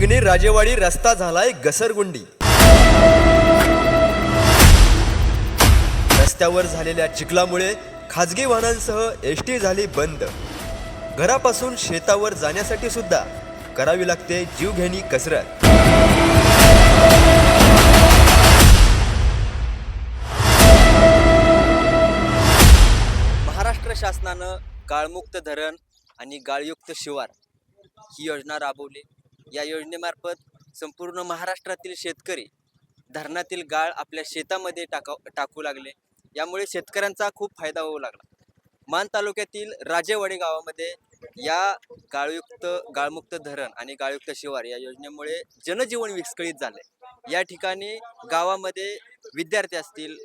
हिंगणी राजेवाडी रस्ता झालाय घसरगुंडी. रस्त्यावर झालेल्या चिखलामुळे खाजगी वाहनांसह एस टी झाली बंद. घरापासून शेतावर जाण्यासाठी सुद्धा करावी लागते जीवघेणी कसरत. महाराष्ट्र शासनानं गाळमुक्त धरण आणि गाळयुक्त शिवार ही योजना राबवली. या योजनेमार्फत संपूर्ण महाराष्ट्रातील शेतकरी धरणातील गाळ आपल्या शेतामध्ये टाका टाकू लागले. यामुळे शेतकऱ्यांचा खूप फायदा होऊ लागला. मान तालुक्यातील राजेवाडी गावामध्ये या गाळयुक्त गाळमुक्त धरण आणि गाळयुक्त शिवार या योजनेमुळे जनजीवन विस्कळीत झाले या ठिकाणी गावामध्ये विद्यार्थी असतील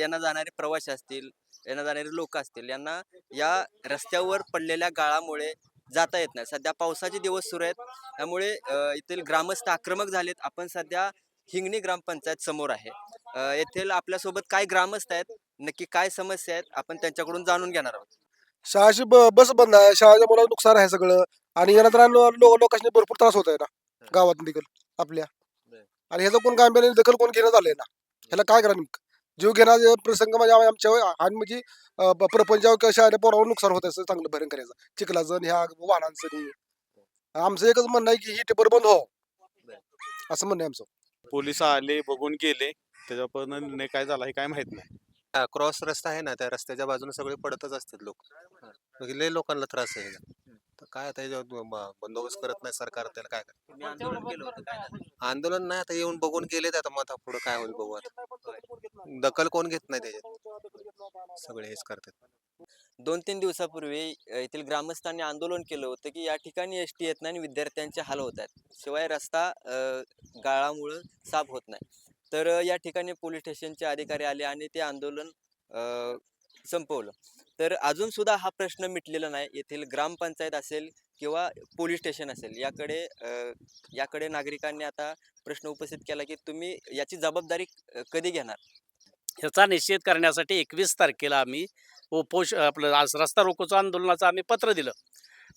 यांना जाणारे प्रवासी असतील यांना जाणारे लोक असतील यांना या रस्त्यावर पडलेल्या गाळामुळे जाता येत नाही. सध्या पावसाचे दिवस सुरू आहेत. त्यामुळे येथील ग्रामस्थ आक्रमक झालेत. आपण सध्या हिंगणी ग्रामपंचायत समोर आहे. येथील आपल्यासोबत काय ग्रामस्थ आहेत. नक्की काय समस्या आहेत आपण त्यांच्याकडून जाणून घेणार आहोत. शाळाची बस बंद आहे. शाळेच्या मुलाला नुकसान आहे सगळं. आणि यानंतर लोक लोकांनी भरपूर त्रास होत आहे ना. गावात देखील आपल्या. आणि ह्याचा कोण गांभीर्याने दखल कोण घेणं झालंय ना. ह्याला काय करा नेमकं? जीव घेण्याचा प्रसंग म्हणजे आम- आमच्या आणि म्हणजे अं, ब- प्रपंचावर किंवा पोरावर नुकसान होत असं चांगलं भरण करायचं. चिखलाचं आणि ह्या वाहनांचं आणि आमचं एकच म्हणणं आहे की ही टिपर बंद हो. असं म्हणणं आहे आमचं. पोलीस आले बघून गेले त्याच्यापर्यंत निर्णय काय झाला हे काय माहीत नाही. क्रॉस रस्ता आहे ना त्या रस्त्याच्या बाजूने सगळे पडतच असतात लोक. लय लोकांना त्रास आहे. काय आता याच्यावर ब- ब- बंदोबस्त करत नाही सरकार त्याला काय करणार? तुम्ही आंदोलन केलं होतं काय झालं? आंदोलन नाही आता येऊन बघून गेले आता मग आता पुढे काय होईल बघू आता. दखल कोण घेत नाही त्याच्यात? सगळे हेच करतात. दोन तीन दिवसापूर्वी अ, येथील ग्रामस्थांनी आंदोलन केलं होतं की या ठिकाणी एस टी येत नाही आणि विद्यार्थ्यांचे हाल होत आहेत. शिवाय रस्ता अ, गाळामुळं साफ होत नाही. तर अ, या ठिकाणी पोलीस स्टेशनचे अधिकारी आले आणि ते आंदोलन अ, संपवलं. तर अजून सुद्धा हा प्रश्न मिटलेला नाही. येथील ग्रामपंचायत असेल किंवा पोलीस स्टेशन असेल याकडे याकडे नागरिकांनी आता प्रश्न उपस्थित केला की तुम्ही याची जबाबदारी कधी घेणार? ह्याचा निश्चित करण्यासाठी एकवीस तारखेला आम्ही उपोष आपलं रस्ता रोकोचं आंदोलनाचं आम्ही पत्र दिलं.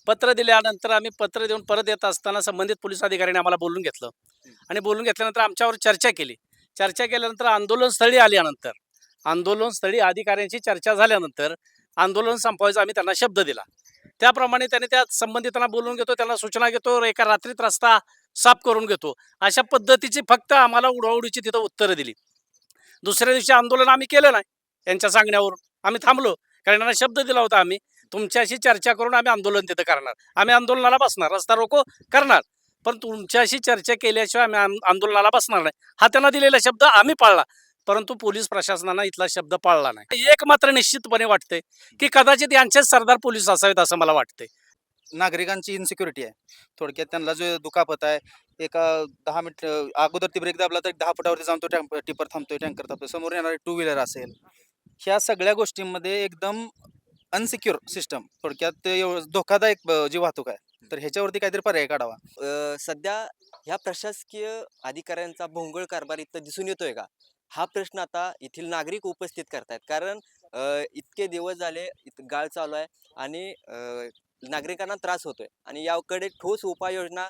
पत्र दिल्यानंतर आम्ही पत्र देऊन परत येत असताना संबंधित पोलीस अधिकाऱ्यांनी आम्हाला बोलून घेतलं. आणि बोलून घेतल्यानंतर आमच्यावर चर्चा केली. चर्चा केल्यानंतर आंदोलनस्थळी आल्यानंतर आंदोलनस्थळी अधिकाऱ्यांशी चर्चा झाल्यानंतर आंदोलन संपवायचा आम्ही त्यांना शब्द दिला. त्याप्रमाणे त्याने त्या संबंधितांना बोलून घेतो त्यांना सूचना घेतो एका रात्रीत रस्ता साफ करून घेतो. अशा पद्धतीची फक्त आम्हाला उडवाउडीची तिथं उत्तरं दिली. दुसऱ्या दिवशी आंदोलन आम्ही केलं नाही यांच्या सांगण्यावरून. आम्ही थांबलो. कारण यांना शब्द दिला होता आम्ही तुमच्याशी चर्चा करून आम्ही आंदोलन तिथं करणार. आम्ही आंदोलनाला बसणार. रस्ता रोको करणार. पण तुमच्याशी चर्चा केल्याशिवाय आम्ही आंदोलनाला बसणार नाही. हा त्यांना दिलेला शब्द आम्ही पाळला. परंतु पोलीस प्रशासनानं इथला शब्द पाळला नाही. एक मात्र निश्चितपणे वाटतंय की कदाचित यांचेच सरदार पोलीस असावेत असं मला वाटतंय. नागरिकांची इन्सिक्युरिटी आहे. थोडक्यात त्यांना जो दुखापत आहे एका दहा मिनिट अगोदर ती ब्रेक दाबला तर दहा फुटावरती जाऊन तो टँक टिपर थांबतोय टँकर थांबतोय. समोर येणारे टू व्हीलर असेल ह्या सगळ्या गोष्टींमध्ये एकदम अनसिक्युअर सिस्टम थोडक्यात धोकादायक जी वाहतूक आहे तर ह्याच्यावरती काहीतरी पर्याय काढावा. सध्या ह्या प्रशासकीय अधिकाऱ्यांचा भोंगळ कारभार इथं दिसून येतोय का? हा प्रश्न आता येथील नागरिक उपस्थित करतायत. कारण इतके दिवस झाले इथं गाळ चालू आहे आणि नागरिकांना त्रास होतोय आणि याकडे ठोस उपाययोजना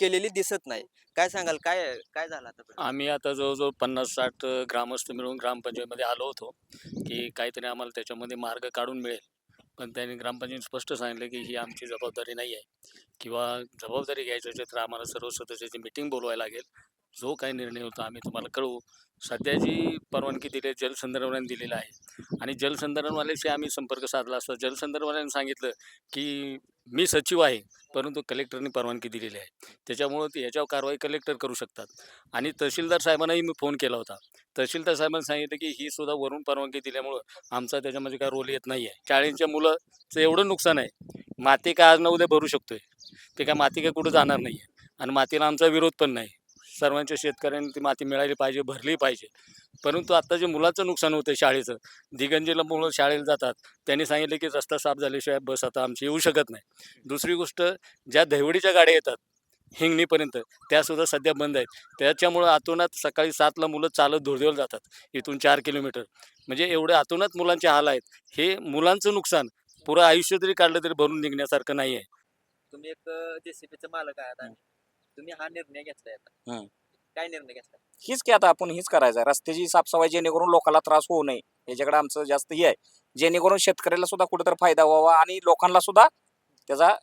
केलेली दिसत नाही. काय सांगाल? काय काय झालं आता आम्ही आता जवळजवळ पन्नास साठ ग्रामस्थ मिळून ग्रामपंचायतमध्ये आलो होतो की काहीतरी आम्हाला त्याच्यामध्ये मार्ग काढून मिळेल. पण त्यांनी ग्रामपंचायत स्पष्ट सांगितलं की ही आमची जबाबदारी नाही आहे. किंवा जबाबदारी घ्यायची असेल तर आम्हाला सर्व सदस्याची मिटिंग बोलवायला लागेल. जो काही निर्णय होता आम्ही तुम्हाला कळवू. सध्या जी परवानगी दिली आहे जलसंदर्भाने दिलेलं आहे. आणि जलसंधारणवाल्याशी आम्ही संपर्क साधला असता जलसंदर्भाने सांगितलं की मी सचिव आहे परंतु कलेक्टरने परवानगी दिलेली आहे. त्याच्यामुळं ते याच्यावर कारवाई कलेक्टर करू शकतात. आणि तहसीलदार साहेबांनाही मी फोन केला होता. तहसीलदार साहेबांनी सांगितलं की ही सुद्धा वरून परवानगी दिल्यामुळं आमचा त्याच्यामध्ये काय रोल येत नाही आहे शाळेच्या मुलाचं एवढं नुकसान आहे. माती काय आज ना उद्या भरू शकतोय. ते काय माती काय कुठं जाणार नाही आहे आणि मातीला आमचा विरोध पण नाही. सर्वांच्या शेतकऱ्यांनी ती माती मिळाली पाहिजे भरली पाहिजे. परंतु आत्ता जे मुलाचं नुकसान होतं शाळेचं दिगंजीला मुलं शाळेला जातात. त्यांनी सांगितलं की रस्ता साफ झाल्याशिवाय बस आता आमची येऊ शकत नाही. दुसरी गोष्ट ज्या दहिवडीच्या गाड्या येतात हिंगणीपर्यंत त्यासुद्धा सध्या बंद आहेत. त्याच्यामुळं आतोनात सकाळी सातला मुलं चालत धुळदेवला जातात इथून चार किलोमीटर. म्हणजे एवढे आतोनात मुलांचे हाल आहेत. हे मुलांचं नुकसान पुरं आयुष्य जरी काढलं तरी भरून निघण्यासारखं नाही आहे तुम्ही एक जेसीबीचे मालक आहात तुम्ही हा निर्णय घेतलाय आता. हम्म. काय निर्णय घेतलाय? हीच की आता आपण हीच करायचं आहे रस्त्याची साफसफाई जेणेकरून लोकांना त्रास होऊ नये. याच्याकडे आमचं जास्त हे आहे. जेणेकरून शेतकऱ्याला सुद्धा कुठेतरी फायदा व्हावा आणि लोकांना सुद्धा त्याचा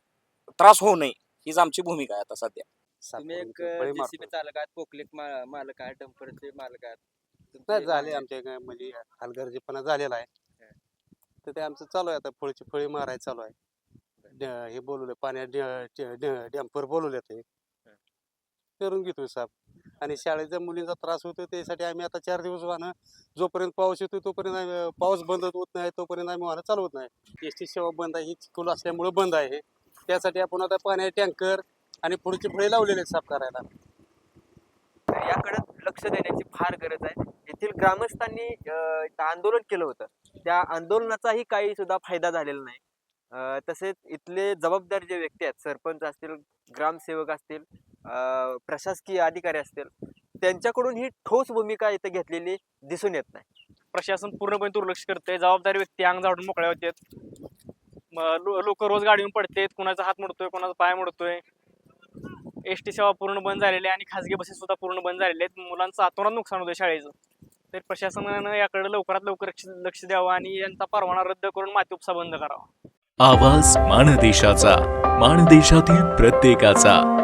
त्रास होऊ नये. हीच आमची भूमिका आहे आता सध्या. तुम्ही एक जेसीबी चालक आहात पोकलेक मा- मालक आहात डंपरचे मालक आहात. तुमचे झाले आमच्या इकडे म्हणजे हलगर्जीपणा झालेला आहे. तर ते आमचं चालू आहे आता फळीची फळी मारायचं चालू आहे. ड- हे बोलवले पाण्यात डॅम्पर बोलवले ते करून घेतोय साहेब आणि शाळेच्या मुलींचा त्रास होतो त्यासाठी आम्ही आता चार दिवस वाहनं जोपर्यंत पाऊस येतो तोपर्यंत आम्ही पाऊस बंद होत नाही तोपर्यंत आम्ही वाहनं चालवत नाही. एस टी सेवा बंद आहे ही चिखल असल्यामुळे बंद आहे. त्यासाठी आपण आता पाण्या टँकर आणि पुढची फळे लावलेले आहेत साफ करायला. याकडे लक्ष देण्याची फार गरज आहे. येथील ग्रामस्थांनी आंदोलन केलं होतं. त्या आंदोलनाचाही काही सुद्धा फायदा झालेला नाही. तसेच इथले जबाबदार जे व्यक्ती आहेत सरपंच असतील ग्रामसेवक असतील प्रशासकीय अधिकारी असतील त्यांच्याकडून ही ठोस भूमिका इथं घेतलेली दिसून येत नाही. प्रशासन पूर्णपणे दुर्लक्ष करते जबाबदारी व्यक्ती अंग झाडून मोकळ्या होतात लोक रोज गाडीवर पडतात. कुणाचा हात मोडतोय कुणाचा पाय मोडतोय. एस टी सेवा पूर्ण बंद झालेली आहे आणि खासगी बसेस सुद्धा पूर्ण बंद झालेले आहेत. मुलांचं आतोनात नुकसान होतं शाळेचं. तर प्रशासनानं याकडे लवकरात लवकर लक्ष लक्ष द्यावं आणि यांचा परवाना रद्द करून माती उपसा बंद करावा. आवाज माणदेशाचा. माणदेशातील प्रत्येकाचा.